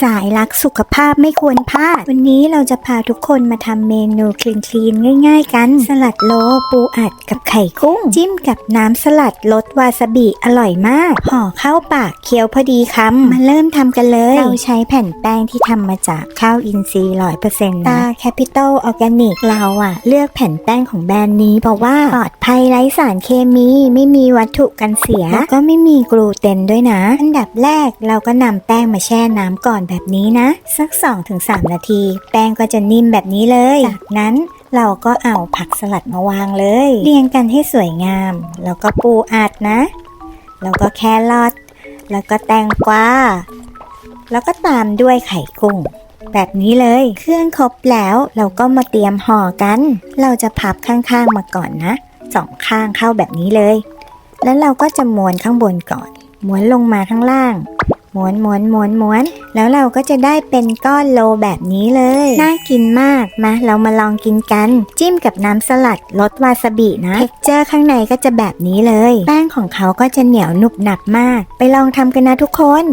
สายรักสุขภาพไม่ควรพลาด วันนี้เราจะพาทุกคนมาทำเมนูคลีนคลีนง่าย ๆ กัน สลัดโลปูอัดกับไข่กุ้ง จิ้มกับน้ำสลัดรสวาซาบิอร่อยมาก ห่อเข้าปากเคี้ยวพอดีคำมาเริ่มทำกันเลย เราใช้แผ่นแป้งที่ทำมาจากข้าวอินทรีย์ร้อยเปอร์เซ็นต์ตาแคปิตอลออร์แกนิกเราอะเลือกแผ่นแป้งของแบรนด์นี้เพราะว่าปลอดภัยไร้สารเคมีไม่มีวัตถุกันเสียแล้วก็ไม่มีกลูเตนด้วยนะ อันดับแรกเราก็นำแป้งมาแช่น้ำก่อนก่อนแบบนี้นะ สัก 2-3 นาที แป้งก็จะนิ่มแบบนี้เลย จากนั้นเราก็เอาผักสลัดมาวางเลย เรียงกันให้สวยงาม แล้วก็ปูอัดนะ แล้วก็แครอทแล้วก็แตงกวาแล้วก็ตามด้วยไข่กุ้งแบบนี้เลย เครื่องครบแล้วเราก็มาเตรียมห่อกัน เราจะพับข้างๆมาก่อนนะสองข้างเข้าแบบนี้เลย แล้วเราก็จะม้วนข้างบนก่อน ม้วนลงมาข้างล่าง ม้วนม้วนม้วนม้วน แล้วเราก็จะได้เป็นก้อนโลแบบนี้เลย น่ากินมาก มา เรามาลองกินกัน จิ้มกับน้ำสลัดรสวาซาบินะเท็กเจอร์ข้างในก็จะแบบนี้เลย แป้งของเขาก็จะเหนียวหนุบหนับมาก ไปลองทำกันนะทุกคน